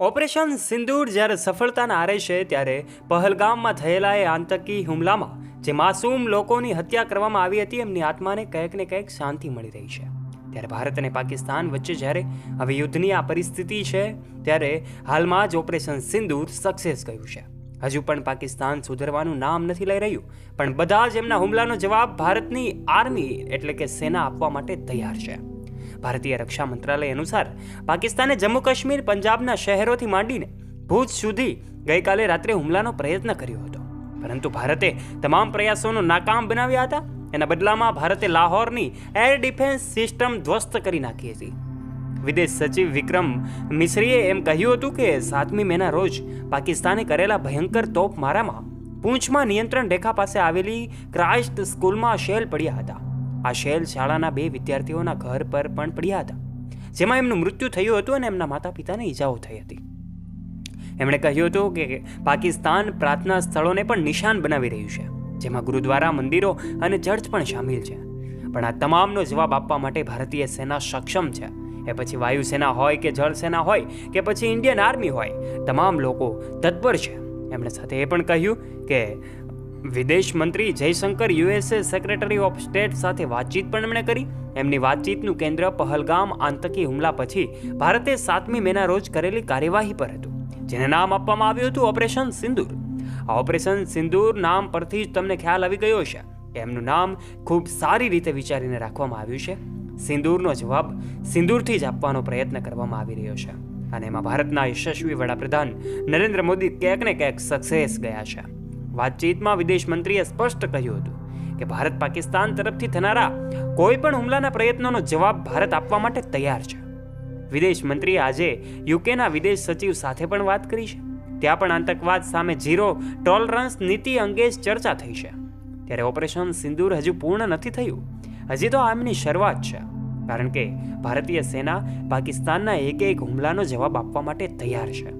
Operation સિંદૂર જ્યારે સફળતાના આરે છે ત્યારે પહલગામમાં થયેલા એ આતંકી હુમલામાં, જે માસૂમ લોકોની હત્યા કરવામાં આવી હતી, એમની આત્માને કંઈક ને કંઈક શાંતિ મળી રહી છે. ત્યારે ભારત અને પાકિસ્તાન વચ્ચે જ્યારે હવે યુદ્ધની આ પરિસ્થિતિ છે, ત્યારે હાલમાં જ ઓપરેશન સિંદૂર સક્સેસ ગયું છે. હજુ પણ પાકિસ્તાન સુધરવાનું નામ નથી લઈ રહ્યું, પણ બધા જ એમના હુમલાનો જવાબ ભારતની આર્મી, એટલે કે સેના આપવા માટે તૈયાર છે. ભારતીય રક્ષા મંત્રાલય અનુસાર પાકિસ્તાને જમ્મુ કાશ્મીર, પંજાબના શહેરોથી માંડીને ભુજ સુધી ગઈકાલે રાત્રે હુમલાનો પ્રયત્ન કર્યો હતો. પરંતુ ભારતે તમામ પ્રયાસોનો નાકામ બનાવ્યા હતા. એના બદલામાં ભારતે લાહોરની એર ડિફેન્સ સિસ્ટમ ધ્વસ્ત કરી નાખી હતી. વિદેશ સચિવ વિક્રમ મિશ્રીએ એમ કહ્યું હતું કે સાતમી મેના રોજ પાકિસ્તાને કરેલા ભયંકર તોપમારામાં પૂંછમાં નિયંત્રણ રેખા પાસે આવેલી ક્રાઇસ્ટ સ્કૂલમાં શેલ પડ્યા હતા. આ શેલ શાળાના બે વિદ્યાર્થીઓના ઘર પર પણ પડ્યા હતા, જેમાં એમનું મૃત્યુ થયું હતું અને એમના માતા પિતાને ઈજાઓ થઈ હતી. એમણે કહ્યું હતું કે પાકિસ્તાન પ્રાર્થના સ્થળોને પણ નિશાન બનાવી રહ્યું છે, જેમાં ગુરુદ્વારા, મંદિરો અને ચર્ચ પણ સામેલ છે. પણ આ તમામનો જવાબ આપવા માટે ભારતીય સેના સક્ષમ છે. એ પછી વાયુસેના હોય કે જળસેના હોય કે પછી ઇન્ડિયન આર્મી હોય, તમામ લોકો તત્પર છે. એમણે સાથે એ પણ કહ્યું કે વિદેશ મંત્રી Jaishankar USA secretary of state સાથે વાતચીત પણ એમણે કરી. એમની વાતચીતનું કેન્દ્ર પહલગામ આતંકી હુમલા પછી ભારતે સાતમી મેના રોજ કરેલી કાર્યવાહી પર હતું, જેને નામ આપવામાં આવ્યું હતું ઓપરેશન સિંદૂર. આ ઓપરેશન સિંદૂર નામ પરથી જ તમને ખ્યાલ આવી ગયો છે એમનું નામ ખૂબ સારી રીતે વિચારીને રાખવામાં આવ્યું છે. સિંદૂરનો જવાબ સિંદૂરથી જ આપવાનો પ્રયત્ન કરવામાં આવી રહ્યો છે. અને એમાં ભારતના યશસ્વી વડાપ્રધાન નરેન્દ્ર મોદી ક્યાંક ને ક્યાંક સક્સેસ ગયા છે. વાતચીતમાં વિદેશ મંત્રીએ સ્પષ્ટ કહ્યું હતું કે ભારત પાકિસ્તાન તરફથી થનારા કોઈ પણ હુમલાના પ્રયત્નોનો જવાબ ભારત આપવા માટે તૈયાર છે. વિદેશ મંત્રીએ આજે યુકેના વિદેશ સચિવ સાથે પણ વાત કરી છે. ત્યાં પણ આતંકવાદ સામે ઝીરો ટોલરન્સ નીતિ અંગે જ ચર્ચા થઈ છે. ત્યારે ઓપરેશન સિંદૂર હજુ પૂર્ણ નથી થયું. હજી તો આમની શરૂઆત છે. કારણ કે ભારતીય સેના પાકિસ્તાનના એક એક હુમલાનો જવાબ આપવા માટે તૈયાર છે.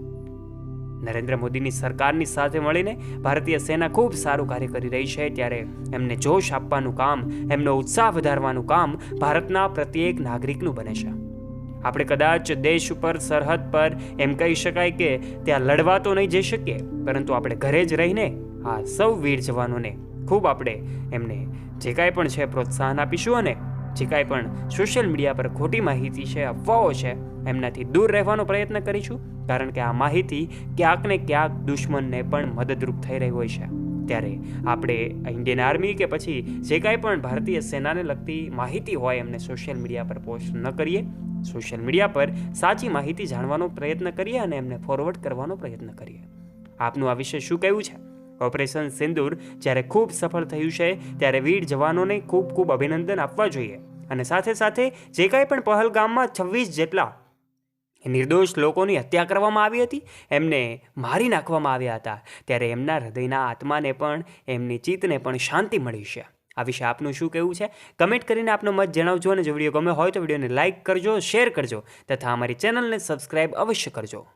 નરેન્દ્ર મોદીની સરકારની સાથે મળીને ભારતીય સેના ખૂબ સારું કાર્ય કરી રહી છે, ત્યારે એમને જોશ આપવાનું કામ, એમનો ઉત્સાહ વધારવાનું કામ ભારતના પ્રત્યેક નાગરિકનું બને છે. આપણે કદાચ દેશ ઉપર સરહદ પર એમ કહી શકાય કે ત્યાં લડવા તો નહીં જઈ શકીએ, પરંતુ આપણે ઘરે જ રહીને આ સૌ વીર જવાનોને ખૂબ આપણે એમને જે કાંઈ પણ છે પ્રોત્સાહન આપીશું અને જે કાંઈ પણ સોશિયલ મીડિયા પર ખોટી માહિતી છે, અફવાઓ છે, એમનાથી દૂર રહેવાનો પ્રયત્ન કરીશું. કારણ કે આ માહિતી ક્યાંક ને ક્યાંક દુશ્મનને પણ મદદરૂપ થઈ રહી હોય છે. ત્યારે આપણે ઇન્ડિયન આર્મી કે પછી જે કાંઈ પણ ભારતીય સેનાને લગતી માહિતી હોય એમને સોશિયલ મીડિયા પર પોસ્ટ ન કરીએ. સોશિયલ મીડિયા પર સાચી માહિતી જાણવાનો પ્રયત્ન કરીએ અને એમને ફોરવર્ડ કરવાનો પ્રયત્ન કરીએ. આપનું આ વિશે શું કહેવું છે? ઓપરેશન સિંદૂર જ્યારે ખૂબ સફળ થયું છે, ત્યારે વીર જવાનોને ખૂબ ખૂબ અભિનંદન આપવા જોઈએ. અને સાથે સાથે જે કાંઈ પણ પહલગામમાં છવ્વીસ જેટલા નિર્દોષ લોકોની હત્યા કરવામાં આવી હતી. એમને મારી નાખવામાં આવ્યા હતા. ત્યારે એમના હૃદયના આત્માને પણ, એમની ચિત્તને પણ શાંતિ મળી છે. આ વિશે આપનું શું કહેવું છે? કમેન્ટ કરીને આપનો મત જણાવજો અને જો વીડિયો ગમે હોય તો વિડીયોને લાઇક કરજો, શેર કરજો તથા અમારી ચેનલને સબસ્ક્રાઇબ અવશ્ય કરજો.